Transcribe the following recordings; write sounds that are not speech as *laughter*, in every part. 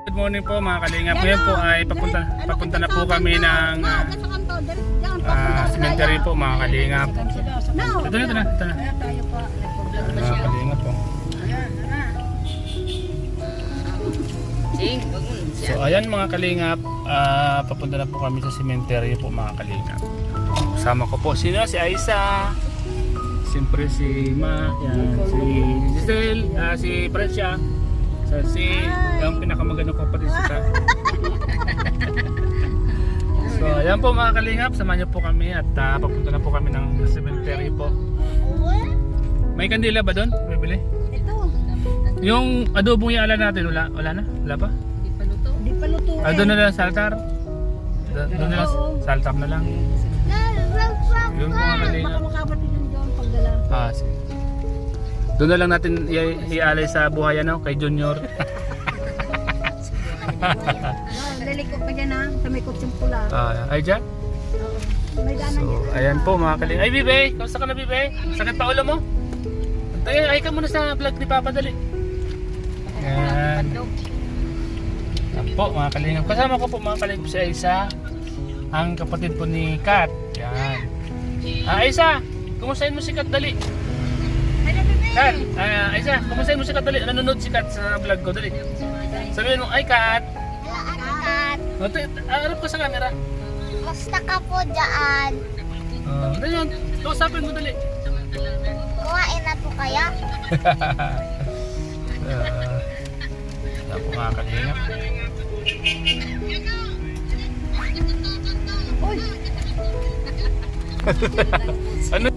Good morning po mga kalingap. Ngayon po ay papunta, papunta na po kami ng ah, cemetery po mga kalingap. Ito na, ito na, ito na. Mga kalingap po. So ayan mga kalingap, ah, papunta na po kami sa cemetery po mga kalingap. Kasama ko po sino si Aisa, siyempre si Ma, yan, si Giselle, ah, si Francia, so, si yung pinakamagandang kapatid sa *laughs* So ayan po mga kalingap, samahan niyo po kami at ah, papunta na po kami ng cemetery po. May kandila ba doon? Bibili? Ito. Yung adobong yala natin, wala, wala na? Wala pa? Di pa luto. Ah, doon na lang sa altar. Do- Doon na lang sa altar na lang. Yung mga Baka kalingap. makapatid Doon na lang natin ialay sa buhay ano, kay Junior. Dali ko pa dyan ha. Sa may kutsyung pula. Ah, ay dyan. May dana So, ayan po mga kaling. Ay, Bibe! Kamusta ka na, Bibe? Sakit pa ulo mo? Ay, ay ka muna sa vlog ni Papa Dali. Ayan. Ayan po mga kalingap. Kasama ko po mga kalingap si Aisa. Ang kapatid po ni Kat. Yan. Ah, Aisa! Kumustahin mo si Kat Dali? Kat! Ah, Aisa, kumustahin mo si Kat Dali? Nanonood si Kat sa vlog ko. Dali. Sabihin mo, ay Kat! Kat, ah, harap ka sa camera. musta ka po dyan? Uh, yun. Kausapin mo dali. Kumain na po kayo? Ah, Wala po mga kalingap. *laughs* ano?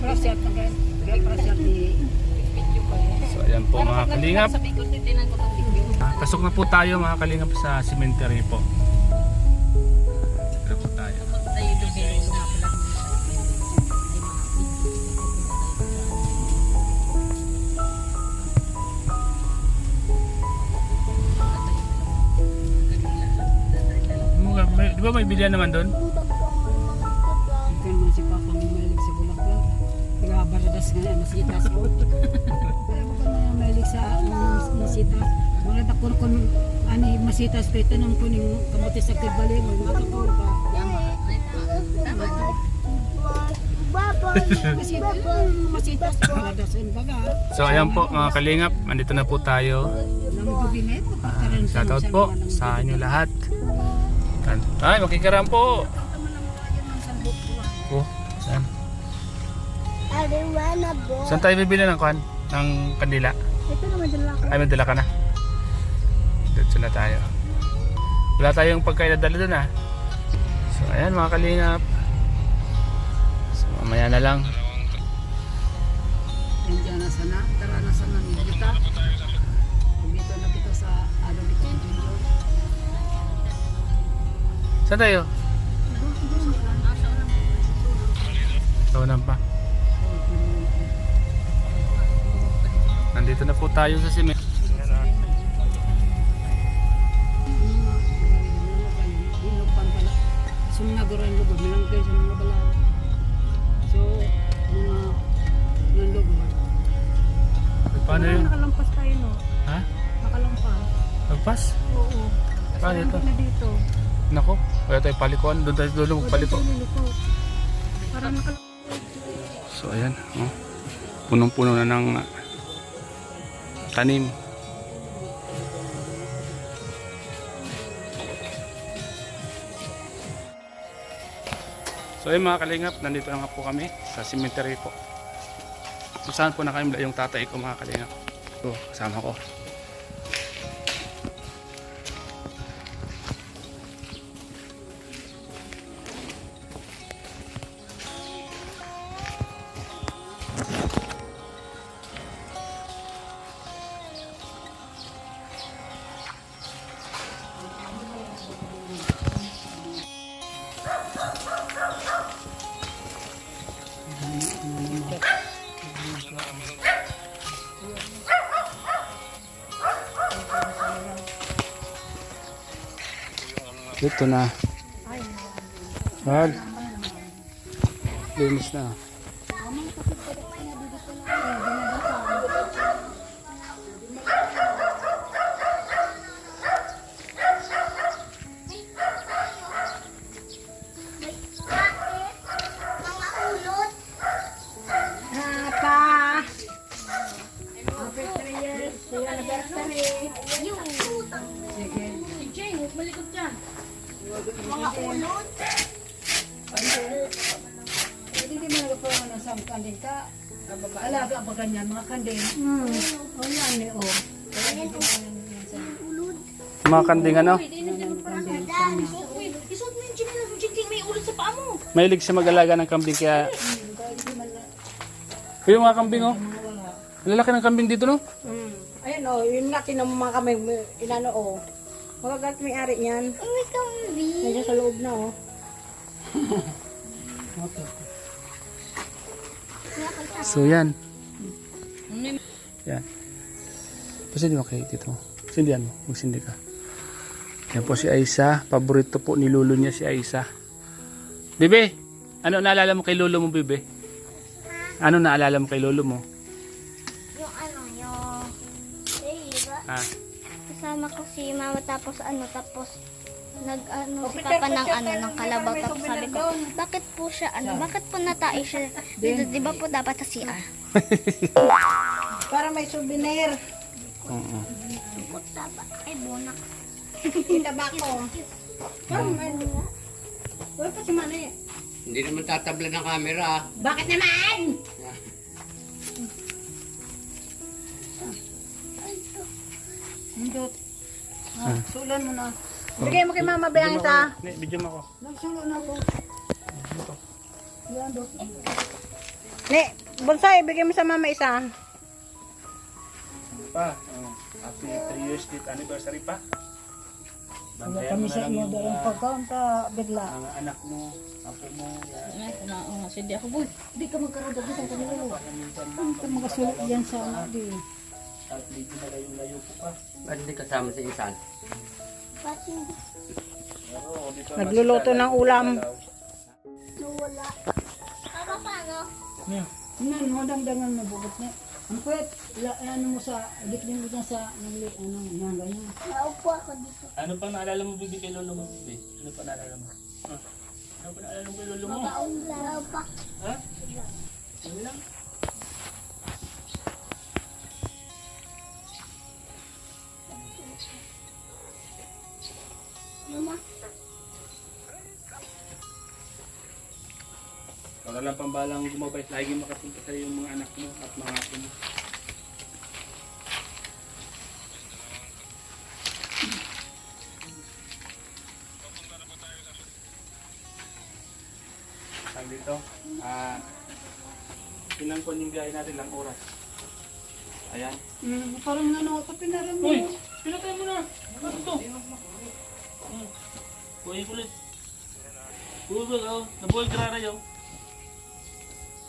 Prasyat na kayo. Prasyat ni... so ayan po mga kalingap. Ah, Pasok na po tayo mga kalingap sa cemetery po. Dito po tayo. Di ba may bilyan naman doon? Baradas nga na, masitas ko. Kaya mo ka na mahilig sa um, masitas. Mga takor ko ani masitas ko ito nang kuning kamuti sa kibali mo. Matakor ka. Masitas ko baradas ang baga. So ayan po mga kalingap, andito na po tayo. Ah, sa shoutout po sa inyo lahat. Ay, makikaram po. Ariwana po. Saan tayo bibili ng kwan? Ng kandila? Ito naman dala ko. Ay, may dala ka na. Dito na tayo. Wala tayong pagkain na dala dun ah. So, ayan mga kalingap. So, mamaya na lang. Nandiyan na sana. Tara na sana kita. Dito na kita sa ano dito. Saan tayo? Tawanan pa. Nandito na po tayo sa sime. Sumunaguro yung lugar, nilangkay sa mga balaw. So, mga yung lugar. Paano yun? Nakalampas tayo no? Ha? Nakalampas. Magpas? Oo. Paano ito? Na dito. Nako, wala tayo palikuan. Doon tayo dulo magpaliko. Liliko. Parang nakalampas. So ayan, oh. punong-puno na ng ah, tanim. So ayun mga kalingap, nandito na nga po kami sa cemetery po. So saan po nakaimla yung tatay ko mga kalingap. So kasama ko. Ito na. Hal. Linis na. Sige. Mga ulod. Hindi di man nagpo ng sa kanding ka. Alaga ba ganyan mga kanding? Hmm. O yan eh oh. Mga kanding ano? Isuot mo yung chinela mo, Jane, may ulot sa paa mo. Mahilig siya mag-alaga ng kambing kaya... Yung mga kambing oh. Ang lalaki ng kambing dito no? Mm. Ayun oh, yun nga tinamo mga kami inano oh. Magagat may ari niyan. Uy, kambi. Nandiyan sa loob na oh. *laughs* So yan. Yan. Pasindi mo kayo dito. Sindihan mo. Magsindi ka. Yan po si Aisa. Paborito po ni Lolo niya si Aisa. Bebe, ano naalala mo kay Lolo mo, Bebe? Ano naalala mo kay Lolo mo? Yung ano, yung... Eh, diba? Ah, Kasama ko si mama tapos ano, tapos nag ano si papa ng ano ng kalabaw tapos sabi ko bakit po siya ano bakit po natay siya dito di ba po dapat sa CR *laughs* Para may souvenir. oo. ay bunak Yung tabako. Parang may... Wala pa si Manay. Hindi naman tatabla ng camera. Bakit naman? Hindot. Ah, sulan mo na. Bigay mo kay Mama Bayang isa. Ne, video mo ako. Nagsulo na ako. Yan, dot. Ne, bonsai, bigay mo sa Mama isa. Pa, oh, happy 3 years date anniversary pa. Wala kami sa yung dalang mga, pagkaon ta bigla. mga anak mo, apo mo. yan. Ay, na, oh, sige ako, boy. Di ka magkaroon daw sa kanila. Ang ka magasulo yan sa ano di. At medyo na layo-layo po pa. Ba't hindi kasama si Insan? Nagluluto ng ulam. wala papa paano Yeah. Nan mo dangdangan mo bugot niya. Ang kwet, ano mo sa git din mo dyan sa nang ano nang ganyan. naupo ako dito Ano pang naalala mo, Bibi, kay Lolo mo, Bibi? Ano pa naalala mo? Ano pa naalala mo kay Lolo mo? Naupo pa Ha? Ano lang? Wala lang pambalang gumabay. Lagi makapunta sa yung mga anak mo at mga apo mo. Ang dito, ah, ilang po yung biyahe natin, ilang oras. Ayan. Mm, parang ano ka pinaram mo. Uy! Pinatay mo na! Ano to? Hmm. Uy, kulit. Uy, uy, oh. Nabuhay graray, oh.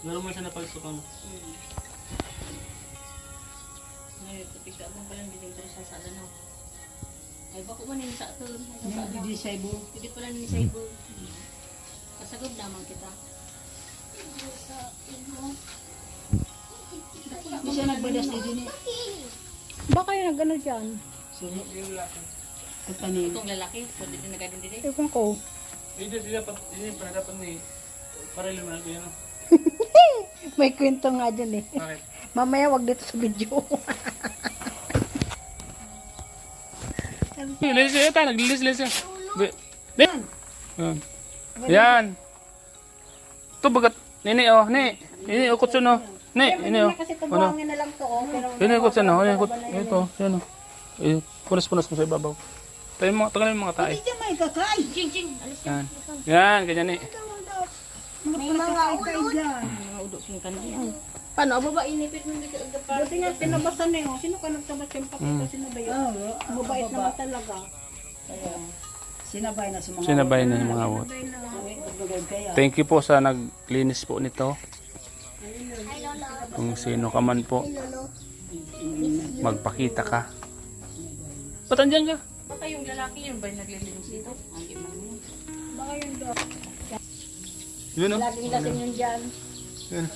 Meron man siya napagsukan. Ngayon, kapika mo pa lang biling ko sa sala na. Ay, bako man yung sa ito. Hindi di sa ibo. Hindi pala ni sa ibo. Kasagod naman kita. Di siya nagbadas ni din eh. Baka yung nagano dyan. Sunod yung laki. Katanin. Itong lalaki, pwede din nagkadin din eh. Ewan ko. Hindi, hindi dapat, hindi pa dapat ni... Parang mo na yan, oh. May kwento nga dyan eh. Bakit? Mamaya wag dito sa video. Lilis siya, ta, naglilis-lis siya. Be- Be- Yan. Yan. Ito bagat, nini, oh, ni. Ini, ukot siya, no. Ni, ini, oh. Kasi Ano? tubuangin na lang to oh. Pero Ini, ukot siya, no. Ini, ukot. Ito, yan, oh. Eh, punas-punas mo sa ibabaw. Tayo mga, tagal yung mga tayo. Hindi may kakay. Ching, ching, alis Yan. Yan, ganyan ni. May mga ukay dyan. mga udok yung kanina. Paano? Aba ba inipit mo dito ang gapar? buti nga tinabasan eh oh. Sino ka nagtabas yung pakita? Sino ba yun? Oh, Mabait naman talaga. Sinabay na sa mga Sinabay na yung mga awot. Thank you po sa naglinis po nito. Kung sino ka man po, magpakita ka. Ba't andyan ka? Baka yung lalaki yun ba yung naglilinis dito? Ang iman mo. Baka yun daw. Yun, oh. Laging lasing yun dyan. Yun.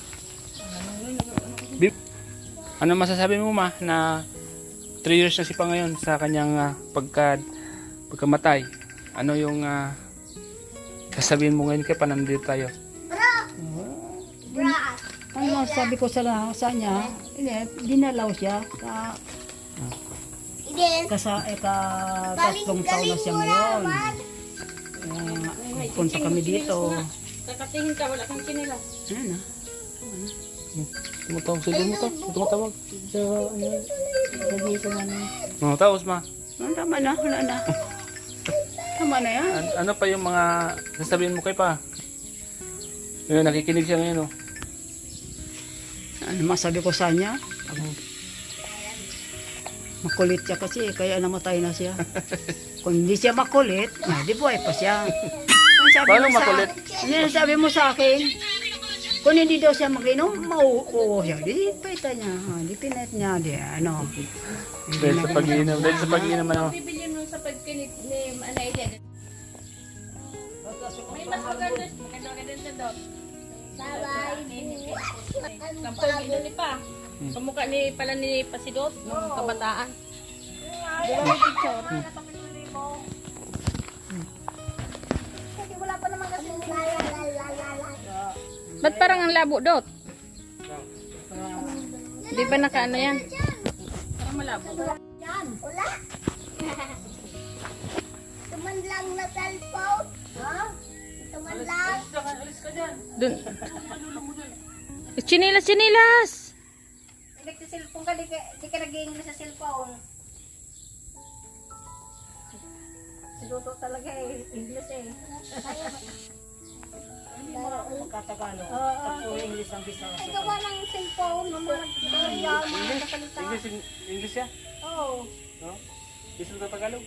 Bip, ano masasabi mo ma na 3 years na si pa ngayon sa kanyang ah, pagka pagkamatay? Ano yung ah, sasabihin mo ngayon kay panandito tayo? Ano sabi ko sa, sa niya, dinalaw siya sa kasa, eh, ka, tatlong taon na siya ngayon. Eh, punta kami dito. Kakatingin ka, wala kang kinila. Ayan ah. Tumatawag sa mo to. Tumatawag. Sa ano. Dito na na. Oh, tapos ma. Oh, tama na, wala na. Tama na yan. An- ano pa yung mga sasabihin mo kay pa? Ngayon, nakikinig siya ngayon, oh. Ano masabi ko sa kanya? Makulit siya kasi, kaya namatay na siya. Kung hindi siya makulit, na, di buhay pa siya. Ang sabi Paano mo sa- makulit? Ano yung sabi mo sa akin? Kung hindi daw siya mag-inom, mauuho siya. Di paita niya, ha, di pinat niya, di ano. Dahil sa pag-iinom. Dahil sa pag-iinom, ano. Bibili mo sa pagkinit ni Anay Eden. May mas maganda. Maganda maganda siya daw. Kampal dito ni pa. Kamukha ni pala ni Pasidot nung kabataan. Di ba may picture? Ba't parang ang labo dot? Di ba naka ano yan? Parang malabo. *laughs* Tuman lang na cellphone. Ha? Tuman lang. Dun. Chinilas, chinilas! Nagsisilpong ka, di ka, di ka nag-iingles sa cellphone. Si Luto talaga eh, English eh. Magkatagalog. Puro English ang bisa. Gawa ng cellphone, mga nagkakaya, mga nagkakalita. English, English siya? Oo, No? English na Tagalog?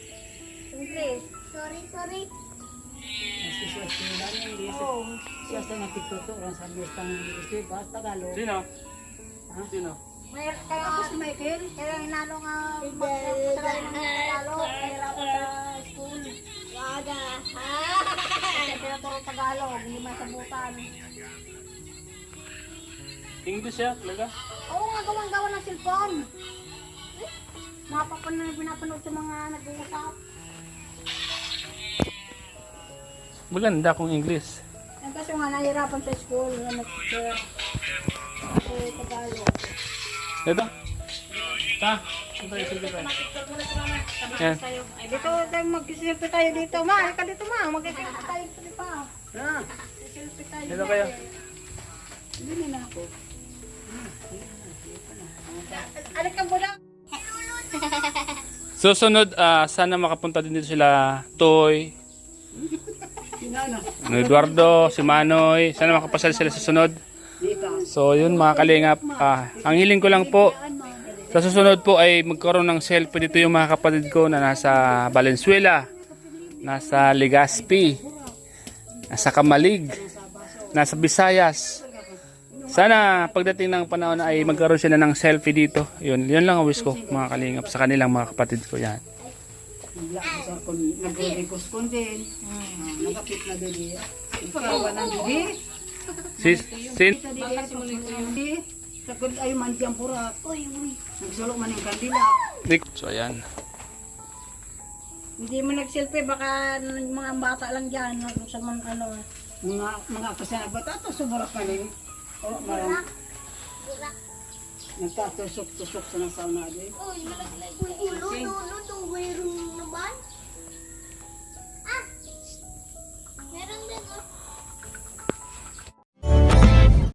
English. Sorry, sorry. Kasi siya sila niya, hindi siya. Oo. Siya sa nagtuturo sa listang English, di ba? Tagalog. Sino? Sino? May, kaya ako si Michael, kaya inalo nga mag-try ng Tagalog, kaya ako sa school. Wada. Kasi tinaturo Tagalog, hindi masabutan. English siya, talaga? Oo nga, gawang-gawa ng cellphone. Napapanood, pinapanood sa mga nag-uusap. Maganda kung English. Yan kasi nga nahirapan sa school, na nag-teacher. Eh, Tagalog. Ito? Ta? Yan. Dito tayo mag-selfie tayo dito. Ma, halika dito ma. Mag-selfie tayo dito pa. Ah, Selfie tayo. Dito kayo. hindi na ako. Halika muna. *laughs* Susunod, ah, sana makapunta din dito sila Toy, ano, Eduardo, si Manoy. Sana makapasal sila sa sunod. Dito. So yun mga kalingap, ah, ang hiling ko lang po, sa susunod po ay magkaroon ng selfie dito yung mga kapatid ko na nasa Valenzuela, nasa Legazpi, nasa Kamalig, nasa Visayas. Sana pagdating ng panahon ay magkaroon sila ng selfie dito. Yun, yun lang ang wish ko mga kalingap sa kanilang mga kapatid ko yan. Ko din. Nagapit na dili. Ikaw na dili. Sis, sin, Kita dili. Sa kun ay man tiyang pura. Uy, uy. Nagsulok man yung kandila. So ayan. Hindi mo nag-selfie, baka mga bata lang dyan. Sa mga ano. Mga mga kasana bata to suburak ka rin. Oh, marang. Nagtatusok-tusok sa nasaw na di. Uy, ulo, ulo, ulo, mayroong